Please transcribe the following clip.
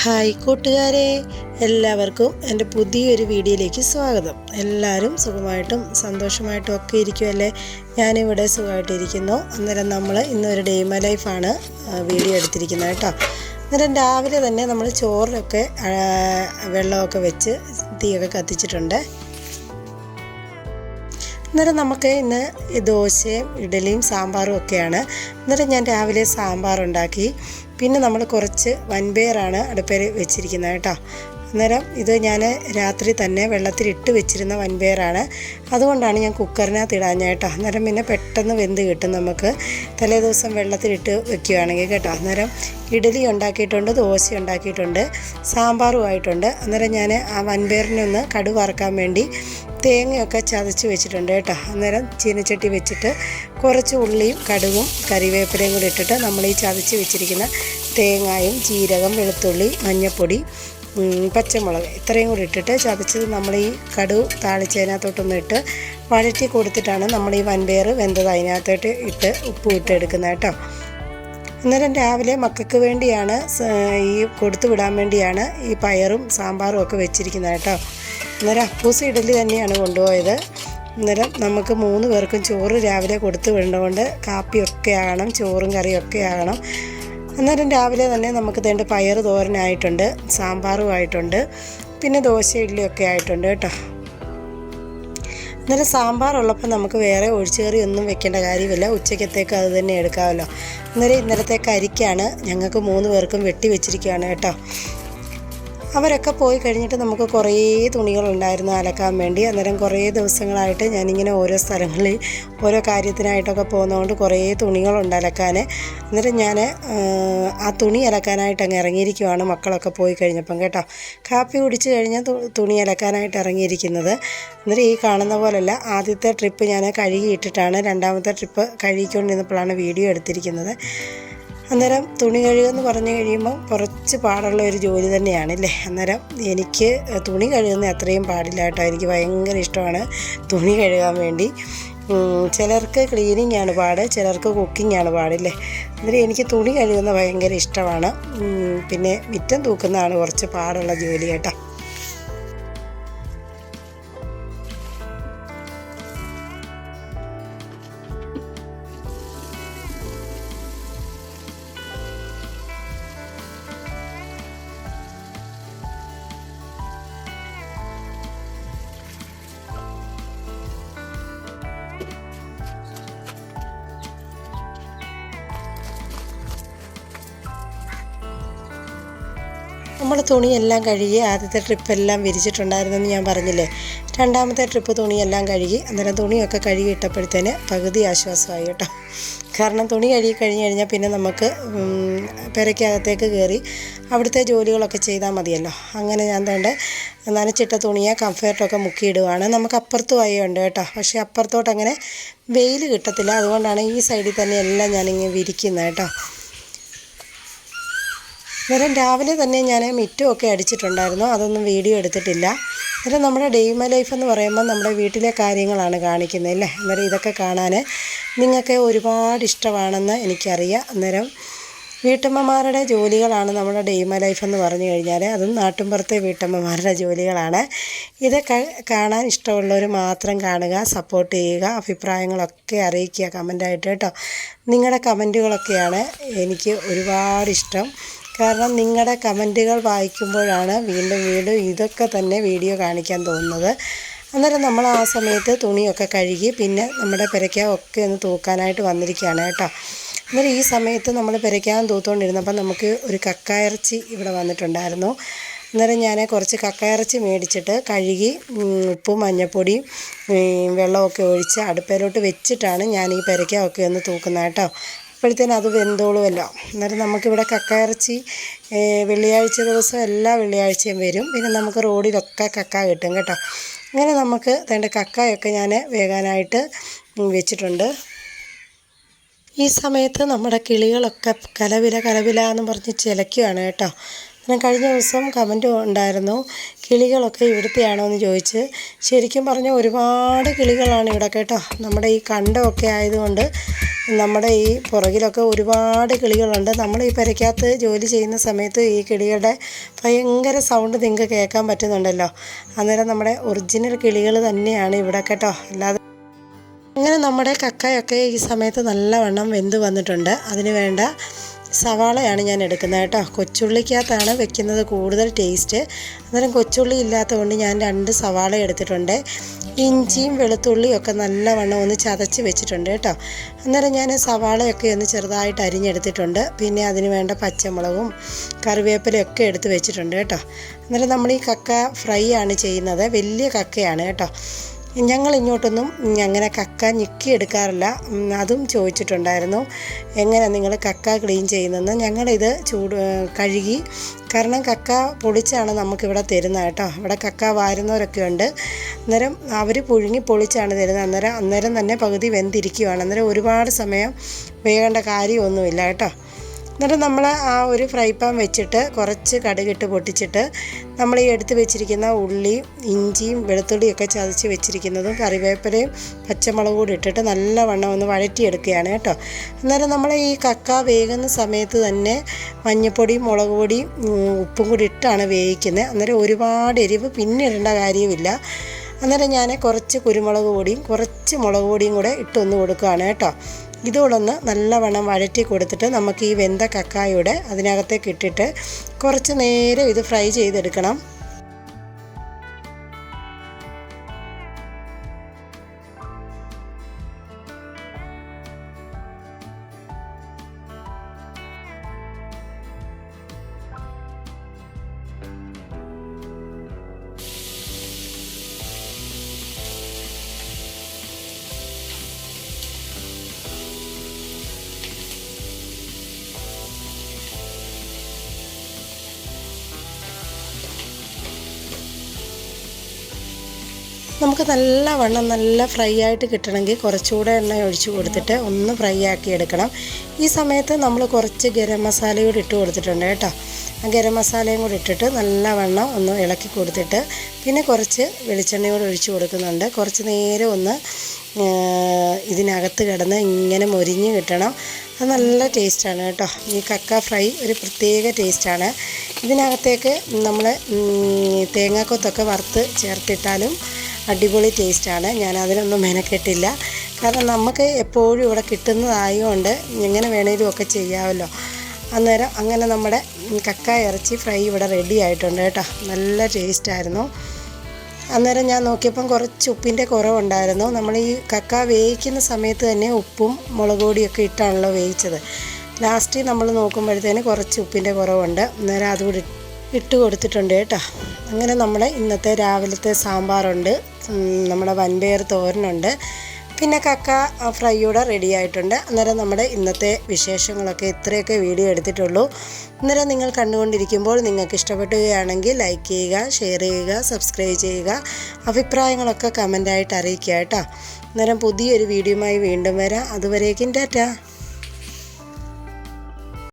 Hi കൂട്ടുകാരെ എല്ലാവർക്കും എന്റെ പുതിയൊരു വീഡിയോയിലേക്ക് സ്വാഗതം. എല്ലാവരും സുഖമായിട്ടും സന്തോഷമായിട്ടും ഒക്കെ ഇരിക്കുമല്ലേ ഞാനിവിടെ സുഖമായിട്ടിരിക്കുന്നു. അന്നേരം നമ്മൾ ഇന്നൊരു ഡെയ്മ ലൈഫാണ് വീഡിയോ എടുത്തിരിക്കുന്നത് കേട്ടോ. അന്നേരം രാവിലെ തന്നെ നമ്മൾ ചോറിലൊക്കെ വെള്ളമൊക്കെ വെച്ച് തീയൊക്കെ കത്തിച്ചിട്ടുണ്ട്. അന്നേരം നമുക്ക് ഇന്ന് ദോശയും ഇഡലിയും സാമ്പാറും ഒക്കെയാണ്. അന്നേരം ഞാൻ രാവിലെ സാമ്പാർ ഉണ്ടാക്കി പിന്നെ നമ്മൾ കുറച്ച് വൻപയറാണ് അടുപ്പേർ വെച്ചിരിക്കുന്നത് കേട്ടോ. അന്നേരം ഇത് ഞാൻ രാത്രി തന്നെ വെള്ളത്തിൽ ഇട്ട് വെച്ചിരുന്ന വൻപയറാണ്. അതുകൊണ്ടാണ് ഞാൻ കുക്കറിനകത്ത് ഇടാഞ്ഞായിട്ടോ അന്നേരം പിന്നെ പെട്ടെന്ന് വെന്ത് കിട്ടും നമുക്ക്. തലേ ദിവസം വെള്ളത്തിലിട്ട് വെക്കുകയാണെങ്കിൽ കേട്ടോ. അന്നേരം ഇഡലി ഉണ്ടാക്കിയിട്ടുണ്ട് ദോശ ഉണ്ടാക്കിയിട്ടുണ്ട് സാമ്പാറും ആയിട്ടുണ്ട്. അന്നേരം ഞാൻ ആ വൻപയറിനൊന്ന് കടു വറക്കാൻ വേണ്ടി തേങ്ങയൊക്കെ ചതച്ച് വെച്ചിട്ടുണ്ട് കേട്ടോ. അന്നേരം ചീനച്ചട്ടി വെച്ചിട്ട് കുറച്ച് ഉള്ളിയും കടുവും കറിവേപ്പിലയും കൂടി ഇട്ടിട്ട് നമ്മൾ ഈ ചതച്ച് വെച്ചിരിക്കുന്ന തേങ്ങായും ജീരകം വെളുത്തുള്ളി മഞ്ഞൾപ്പൊടി പച്ചമുളക് ഇത്രയും കൂടി ഇട്ടിട്ട് ചതച്ചത് നമ്മൾ ഈ കടു താളിച്ചതിനകത്തോട്ടൊന്ന് ഇട്ട് വഴറ്റി കൊടുത്തിട്ടാണ് നമ്മൾ ഈ വൻപയർ വെന്തത്. അതിനകത്തോട്ട് ഇട്ട് ഉപ്പ് ഇട്ട് എടുക്കുന്നത് കേട്ടോ. അന്നേരം രാവിലെ മക്കൾക്ക് വേണ്ടിയാണ് ഈ കൊടുത്തു വിടാൻ വേണ്ടിയാണ് ഈ പയറും സാമ്പാറും ഒക്കെ വെച്ചിരിക്കുന്നത് കേട്ടോ. അന്നേരം അപ്പൂസ് ഇഡലി തന്നെയാണ് കൊണ്ടുപോയത്. അന്നേരം നമുക്ക് മൂന്ന് പേർക്കും ചോറ് രാവിലെ കൊടുത്തു വിടേണ്ടതുകൊണ്ട് കാപ്പിയൊക്കെ ആകണം ചോറും കറിയൊക്കെ ആകണം. അന്നേരം രാവിലെ തന്നെ നമുക്ക് തേണ്ട പയർ തോരനായിട്ടുണ്ട് സാമ്പാറും ആയിട്ടുണ്ട് പിന്നെ ദോശ ഇഡ്ഡലിയൊക്കെ ആയിട്ടുണ്ട് കേട്ടോ. അന്നേരം സാമ്പാറുള്ളപ്പോൾ നമുക്ക് വേറെ ഒഴിച്ചുകറി ഒന്നും വെക്കേണ്ട കാര്യമില്ല. ഉച്ചക്കത്തേക്ക് അത് തന്നെ എടുക്കാമല്ലോ. അന്നേരം ഇന്നലത്തെ കരിക്കാണ് ഞങ്ങൾക്ക് മൂന്ന് പേർക്കും വെട്ടി വെച്ചിരിക്കുകയാണ് കേട്ടോ. അവരൊക്കെ പോയി കഴിഞ്ഞിട്ട് നമുക്ക് കുറേ തുണികളുണ്ടായിരുന്നു അലക്കാൻ വേണ്ടി. അന്നേരം കുറേ ദിവസങ്ങളായിട്ട് ഞാനിങ്ങനെ ഓരോ സ്ഥലങ്ങളിൽ ഓരോ കാര്യത്തിനായിട്ടൊക്കെ പോകുന്നതുകൊണ്ട് കുറേ തുണികളുണ്ട് അലക്കാൻ. അന്നേരം ഞാൻ ആ തുണി അലക്കാനായിട്ട് അങ്ങ് ഇറങ്ങിയിരിക്കുവാണ് മക്കളൊക്കെ പോയി കഴിഞ്ഞപ്പം കേട്ടോ. കാപ്പി കുടിച്ച് കഴിഞ്ഞാൽ തുണി അലക്കാനായിട്ട് ഇറങ്ങിയിരിക്കുന്നത്. അന്നേരം ഈ കാണുന്ന പോലെയല്ല ആദ്യത്തെ ട്രിപ്പ് ഞാൻ കഴുകിയിട്ടിട്ടാണ് രണ്ടാമത്തെ ട്രിപ്പ് കഴുകിക്കൊണ്ടിരുന്നപ്പോഴാണ് വീഡിയോ എടുത്തിരിക്കുന്നത്. അന്നേരം തുണി കഴുകുമെന്ന് പറഞ്ഞു കഴിയുമ്പോൾ കുറച്ച് പാടുള്ള ഒരു ജോലി തന്നെയാണ് അല്ലേ അന്നേരം എനിക്ക് തുണി കഴുകുന്ന അത്രയും പാടില്ല കേട്ടോ. എനിക്ക് ഭയങ്കര ഇഷ്ടമാണ് തുണി കഴുകാൻ വേണ്ടി. ചിലർക്ക് ക്ലീനിങ് ആണ് പാട് ചിലർക്ക് കുക്കിംഗ് ആണ് പാടില്ലേ. അന്നേരം എനിക്ക് തുണി കഴുകുന്ന ഭയങ്കര ഇഷ്ടമാണ്. പിന്നെ മിറ്റം തൂക്കുന്നതാണ് കുറച്ച് പാടുള്ള ജോലി കേട്ടോ. നമ്മൾ തുണിയെല്ലാം കഴുകി ആദ്യത്തെ ട്രിപ്പെല്ലാം വിരിച്ചിട്ടുണ്ടായിരുന്നെന്ന് ഞാൻ പറഞ്ഞില്ലേ? രണ്ടാമത്തെ ട്രിപ്പ് തുണിയെല്ലാം കഴുകി അന്നേരം തുണിയൊക്കെ കഴുകി ഇട്ടപ്പോഴത്തേന് പകുതി ആശ്വാസമായി കേട്ടോ. കാരണം തുണി കഴുകി കഴിഞ്ഞ് കഴിഞ്ഞാൽ പിന്നെ നമുക്ക് പെരയ്ക്കകത്തേക്ക് കയറി അവിടുത്തെ ജോലികളൊക്കെ ചെയ്താൽ മതിയല്ലോ. അങ്ങനെ ഞാൻ തേണ്ട നനച്ചിട്ട തുണിയെ കംഫേർട്ടൊക്കെ മുക്കിയിടുവാണ്. നമുക്ക് അപ്പുറത്ത് ഉണ്ട് കേട്ടോ. പക്ഷേ അപ്പുറത്തോട്ട് അങ്ങനെ വെയിൽ കിട്ടത്തില്ല. അതുകൊണ്ടാണ് ഈ സൈഡിൽ തന്നെ എല്ലാം ഞാനിങ്ങനെ വിരിക്കുന്നത് കേട്ടോ. അന്നേരം രാവിലെ തന്നെ ഞാൻ മിറ്റുമൊക്കെ അടിച്ചിട്ടുണ്ടായിരുന്നു. അതൊന്നും വീഡിയോ എടുത്തിട്ടില്ല. അന്നേരം നമ്മുടെ ഡെയ്മ ലൈഫ് എന്ന് പറയുമ്പോൾ നമ്മുടെ വീട്ടിലെ കാര്യങ്ങളാണ് കാണിക്കുന്നത് അല്ലേ? അന്നേരം ഇതൊക്കെ കാണാൻ നിങ്ങൾക്ക് ഒരുപാട് ഇഷ്ടമാണെന്ന് എനിക്കറിയാം. അന്നേരം വീട്ടമ്മമാരുടെ ജോലികളാണ് നമ്മുടെ ഡെയ്മ ലൈഫ് എന്ന് പറഞ്ഞു കഴിഞ്ഞാൽ അതും നാട്ടിൻപുറത്തെ വീട്ടമ്മമാരുടെ ജോലികളാണ്. ഇതൊക്കെ കാണാൻ ഇഷ്ടമുള്ളവർ മാത്രം കാണുക സപ്പോർട്ട് ചെയ്യുക അഭിപ്രായങ്ങളൊക്കെ അറിയിക്കുക കമന്റായിട്ട് കേട്ടോ. നിങ്ങളുടെ കമന്റുകളൊക്കെയാണ് എനിക്ക് ഒരുപാട് ഇഷ്ടം. കാരണം നിങ്ങളുടെ കമന്റുകൾ വായിക്കുമ്പോഴാണ് വീണ്ടും വീണ്ടും ഇതൊക്കെ തന്നെ വീഡിയോ കാണിക്കാൻ തോന്നുന്നത്. അന്നേരം നമ്മൾ ആ സമയത്ത് തുണിയൊക്കെ കഴുകി പിന്നെ നമ്മുടെ പെരയ്ക്ക ഒക്കെ ഒന്ന് തൂക്കാനായിട്ട് വന്നിരിക്കുകയാണ് കേട്ടോ. അന്നേരം ഈ സമയത്ത് നമ്മൾ പെരയ്ക്കാൻ തൂത്തുകൊണ്ടിരുന്നപ്പോൾ നമുക്ക് ഒരു കക്കയിറച്ചി ഇവിടെ വന്നിട്ടുണ്ടായിരുന്നു. അന്നേരം ഞാൻ കുറച്ച് കക്കയിറച്ചി മേടിച്ചിട്ട് കഴുകി ഉപ്പും മഞ്ഞപ്പൊടിയും വെള്ളമൊക്കെ ഒഴിച്ച് അടുപ്പയിലോട്ട് വെച്ചിട്ടാണ് ഞാൻ ഈ പെരയ്ക്കൊക്കെ ഒന്ന് തൂക്കുന്നത് കേട്ടോ. അപ്പോഴത്തേനും അത് വെന്തോളുമല്ലോ. അന്നേരം നമുക്കിവിടെ കക്കയിറച്ചി വെള്ളിയാഴ്ച ദിവസം എല്ലാ വെള്ളിയാഴ്ചയും വരും. പിന്നെ നമുക്ക് റോഡിലൊക്കെ കക്ക കിട്ടും കേട്ടോ. അങ്ങനെ നമുക്ക് തേണ്ട കക്കയൊക്കെ ഞാൻ വേകാനായിട്ട് വെച്ചിട്ടുണ്ട്. ഈ സമയത്ത് നമ്മുടെ കിളികളൊക്കെ കലവില കലവില എന്ന് പറഞ്ഞ് ചിലക്കുകയാണ് കേട്ടോ. ഞാൻ കഴിഞ്ഞ ദിവസം കമന്റ് ഉണ്ടായിരുന്നു കിളികളൊക്കെ ഇവിടുത്തെയാണോ? എന്ന് ചോദിച്ച്. ശരിക്കും പറഞ്ഞാൽ ഒരുപാട് കിളികളാണ് ഇവിടെ കേട്ടോ. നമ്മുടെ ഈ കണ്ടമൊക്കെ ആയതുകൊണ്ട് നമ്മുടെ ഈ പുറകിലൊക്കെ ഒരുപാട് കിളികളുണ്ട്. നമ്മൾ ഈ പെരയ്ക്കകത്ത് ജോലി ചെയ്യുന്ന സമയത്ത് ഈ കിളികളുടെ ഭയങ്കര സൗണ്ട് നിങ്ങൾക്ക് കേൾക്കാൻ പറ്റുന്നുണ്ടല്ലോ. അന്നേരം നമ്മുടെ ഒറിജിനൽ കിളികൾ തന്നെയാണ് ഇവിടെ കേട്ടോ. അല്ലാതെ അങ്ങനെ നമ്മുടെ കക്കയൊക്കെ ഈ സമയത്ത് നല്ലവണ്ണം വെന്ത് വന്നിട്ടുണ്ട്. അതിന് വേണ്ട സവാളയാണ് ഞാൻ എടുക്കുന്നത് കേട്ടോ. കൊച്ചുള്ളിക്കകത്താണ് വെക്കുന്നത് കൂടുതൽ ടേസ്റ്റ് അന്നേരം കൊച്ചുള്ളി ഇല്ലാത്തതുകൊണ്ട് ഞാൻ രണ്ട് സവാള എടുത്തിട്ടുണ്ട്. ഇഞ്ചിയും വെളുത്തുള്ളിയും ഒക്കെ നല്ലവണ്ണം ഒന്ന് ചതച്ച് വെച്ചിട്ടുണ്ട് കേട്ടോ. അന്നേരം ഞാൻ സവാളയൊക്കെ ഒന്ന് ചെറുതായിട്ട് അരിഞ്ഞെടുത്തിട്ടുണ്ട്. പിന്നെ അതിന് വേണ്ട പച്ചമുളകും കറിവേപ്പിലയൊക്കെ എടുത്ത് വെച്ചിട്ടുണ്ട് കേട്ടോ. അന്നേരം നമ്മൾ ഈ കക്ക ഫ്രൈ ആണ് ചെയ്യുന്നത്. വലിയ കക്കയാണ് കേട്ടോ. ഞങ്ങൾ ഇങ്ങോട്ടൊന്നും അങ്ങനെ കക്ക ഞെക്കി എടുക്കാറില്ല അതും ചോദിച്ചിട്ടുണ്ടായിരുന്നു. എങ്ങനെ നിങ്ങൾ കക്ക ക്ലീൻ ചെയ്യുന്നതെന്ന് ഞങ്ങളിത് ചൂട് കഴുകി. കാരണം കക്ക പൊളിച്ചാണ് നമുക്കിവിടെ തരുന്നത് കേട്ടോ. ഇവിടെ കക്ക വാരുന്നവരൊക്കെ ഉണ്ട്. അന്നേരം അവർ പുഴുങ്ങി പൊളിച്ചാണ് തരുന്നത്. അന്നേരം അന്നേരം തന്നെ പകുതി വെന്തിരിക്കുവാണ്. അന്നേരം ഒരുപാട് സമയം വേകേണ്ട കാര്യമൊന്നുമില്ല കേട്ടോ. എന്നിട്ട് നമ്മൾ ആ ഒരു ഫ്രൈ പാൻ വെച്ചിട്ട് കുറച്ച് കടുകിട്ട് പൊട്ടിച്ചിട്ട് നമ്മൾ ഈ എടുത്ത് വെച്ചിരിക്കുന്ന ഉള്ളി ഇഞ്ചിയും വെളുത്തുള്ളിയൊക്കെ ചതച്ച് വെച്ചിരിക്കുന്നതും കറിവേപ്പിലയും പച്ചമുളകും കൂടി ഇട്ടിട്ട് നല്ലവണ്ണം ഒന്ന് വഴറ്റിയെടുക്കുകയാണ് കേട്ടോ. അന്നേരം നമ്മൾ ഈ കക്ക വേകുന്ന സമയത്ത് തന്നെ മഞ്ഞൾപ്പൊടിയും മുളക് പൊടിയും ഉപ്പും കൂടി ഇട്ടാണ് വേവിക്കുന്നത് അന്നേരം ഒരുപാട് എരിവ് പിന്നെ ഇടേണ്ട കാര്യമില്ല. അന്നേരം ഞാൻ കുറച്ച് കുരുമുളക് പൊടിയും കുറച്ച് മുളക് പൊടിയും കൂടെ ഇട്ടൊന്ന് കൊടുക്കുകയാണ് കേട്ടോ. ഇതോടൊന്ന് നല്ലവണ്ണം വഴറ്റി കൊടുത്തിട്ട് നമുക്ക് ഈ വെന്ത കക്കായുടെ അതിനകത്തേക്ക് ഇട്ടിട്ട് കുറച്ച് നേരം ഇത് ഫ്രൈ ചെയ്തെടുക്കണം. നമുക്ക് നല്ല വണ്ണം നല്ല ഫ്രൈ ആയിട്ട് കിട്ടണമെങ്കിൽ കുറച്ചുകൂടെ എണ്ണ ഒഴിച്ച് കൊടുത്തിട്ട് ഒന്ന് ഫ്രൈ ആക്കി എടുക്കണം. ഈ സമയത്ത് നമ്മൾ കുറച്ച് ഗരം മസാല കൂടി ഇട്ട് കൊടുത്തിട്ടുണ്ട് കേട്ടോ. ആ ഗരം മസാലയും കൂടി ഇട്ടിട്ട് നല്ല വണ്ണം ഒന്ന് ഇളക്കി കൊടുത്തിട്ട് പിന്നെ കുറച്ച് വെളിച്ചെണ്ണ കൂടി ഒഴിച്ച് കൊടുക്കുന്നുണ്ട്. കുറച്ച് നേരം ഒന്ന് ഇതിനകത്ത് കിടന്ന് ഇങ്ങനെ മൊരിഞ്ഞ് കിട്ടണം. അത് നല്ല ടേസ്റ്റാണ് കേട്ടോ. ഈ കക്ക ഫ്രൈ ഒരു പ്രത്യേക ടേസ്റ്റാണ്. ഇതിനകത്തേക്ക് നമ്മൾ തേങ്ങാക്കൊത്തൊക്കെ വറുത്ത് ചേർത്തിട്ടാലും അടിപൊളി ടേസ്റ്റാണ് ഞാൻ അതിനൊന്നും മെനക്കെട്ടില്ല. കാരണം നമുക്ക് എപ്പോഴും ഇവിടെ കിട്ടുന്നതായതുകൊണ്ട് എങ്ങനെ വേണേലും ഒക്കെ ചെയ്യാമല്ലോ. അന്നേരം അങ്ങനെ നമ്മുടെ കക്ക ഇറച്ചി ഫ്രൈ ഇവിടെ റെഡി ആയിട്ടുണ്ട് കേട്ടോ. നല്ല ടേസ്റ്റായിരുന്നു അന്നേരം ഞാൻ നോക്കിയപ്പം കുറച്ച് ഉപ്പിന്റെ കുറവുണ്ടായിരുന്നു. നമ്മൾ ഈ കക്ക വേവിക്കുന്ന സമയത്ത് തന്നെ ഉപ്പും മുളക് പൊടിയൊക്കെ ഇട്ടാണല്ലോ വേവിച്ചത്. ലാസ്റ്റ് നമ്മൾ നോക്കുമ്പോഴത്തേന് കുറച്ച് ഉപ്പിന്റെ കുറവുണ്ട്. അന്നേരം അതുകൂടി ഇട്ട് കൊടുത്തിട്ടുണ്ട് കേട്ടോ. അങ്ങനെ നമ്മുടെ ഇന്നത്തെ രാവിലത്തെ സാമ്പാറുണ്ട്. നമ്മുടെ വൻപയർ തോരനുണ്ട്. പിന്നെ കക്ക ഫ്രൈയൂടെ റെഡി ആയിട്ടുണ്ട്. അന്നേരം നമ്മുടെ ഇന്നത്തെ വിശേഷങ്ങളൊക്കെ ഇത്രയൊക്കെ വീഡിയോ എടുത്തിട്ടുള്ളൂ. അന്നേരം നിങ്ങൾ കണ്ടുകൊണ്ടിരിക്കുമ്പോൾ നിങ്ങൾക്ക് ഇഷ്ടപ്പെടുകയാണെങ്കിൽ ലൈക്ക് ചെയ്യുക ഷെയർ ചെയ്യുക സബ്സ്ക്രൈബ് ചെയ്യുക. അഭിപ്രായങ്ങളൊക്കെ കമന്റായിട്ട് അറിയിക്കുക കേട്ടോ. അന്നേരം പുതിയൊരു വീഡിയോയുമായി വീണ്ടും വരാം. അതുവരേക്കും ടാറ്റ.